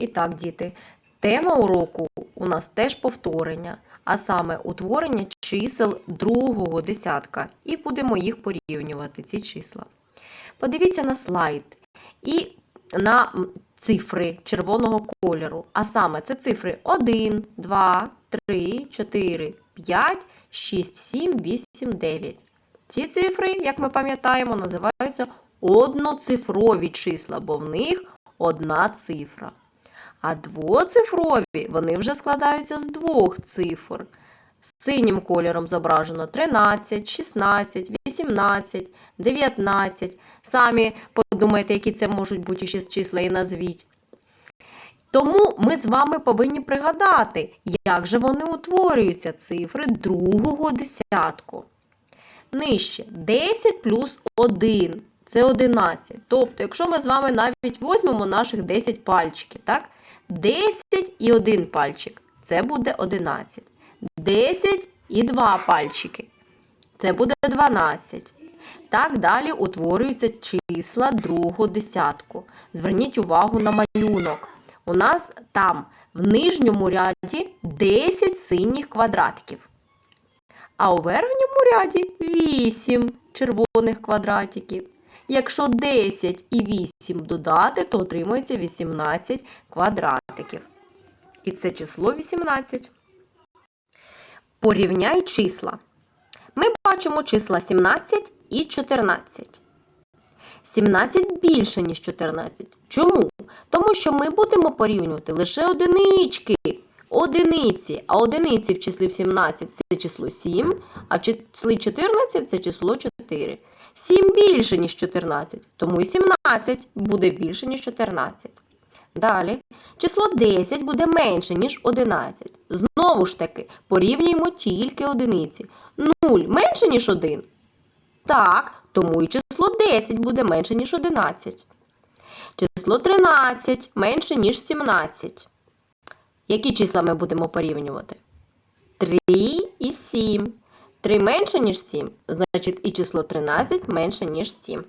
І так, діти, тема уроку у нас теж повторення, а саме утворення чисел другого десятка. І будемо їх порівнювати, ці числа. Подивіться на слайд і на цифри червоного кольору. А саме це цифри 1, 2, 3, 4, 5, 6, 7, 8, 9. Ці цифри, як ми пам'ятаємо, називаються одноцифрові числа, бо в них одна цифра. А двоцифрові вони вже складаються з двох цифр. Синім кольором зображено 13, 16, 18, 19. Самі подумайте, які це можуть бути ще числа і назвіть. Тому ми з вами повинні пригадати, як же вони утворюються, цифри другого десятку. Нижче 10 плюс 1 це 11. Тобто, якщо ми з вами навіть візьмемо наших 10 пальчиків, так? 10 і 1 пальчик це буде 11. 10 і 2 пальчики це буде 12. Так далі утворюються числа другого десятку. Зверніть увагу на малюнок. У нас там в нижньому ряді 10 синіх квадратиків. А у верхньому ряді 8 червоних квадратиків. Якщо 10 і 8 додати, то отримується 18 квадратиків. І це число 18. Порівняй числа. Ми бачимо числа 17 і 14. 17 більше, ніж 14. Чому? Тому що ми будемо порівнювати лише одинички. Одиниці. А одиниці в числі 17 це число 7, а в числі 14 це число 4. 7 більше, ніж 14, тому і 17 буде більше, ніж 14. Далі, число 10 буде менше, ніж 11. Знову ж таки, порівнюємо тільки одиниці. 0 менше, ніж 1. Так, тому і число 10 буде менше, ніж 11. Число 13 менше, ніж 17. Які числа ми будемо порівнювати? 3 і 7. 3 менше, ніж 7, значить і число 13 менше, ніж 7.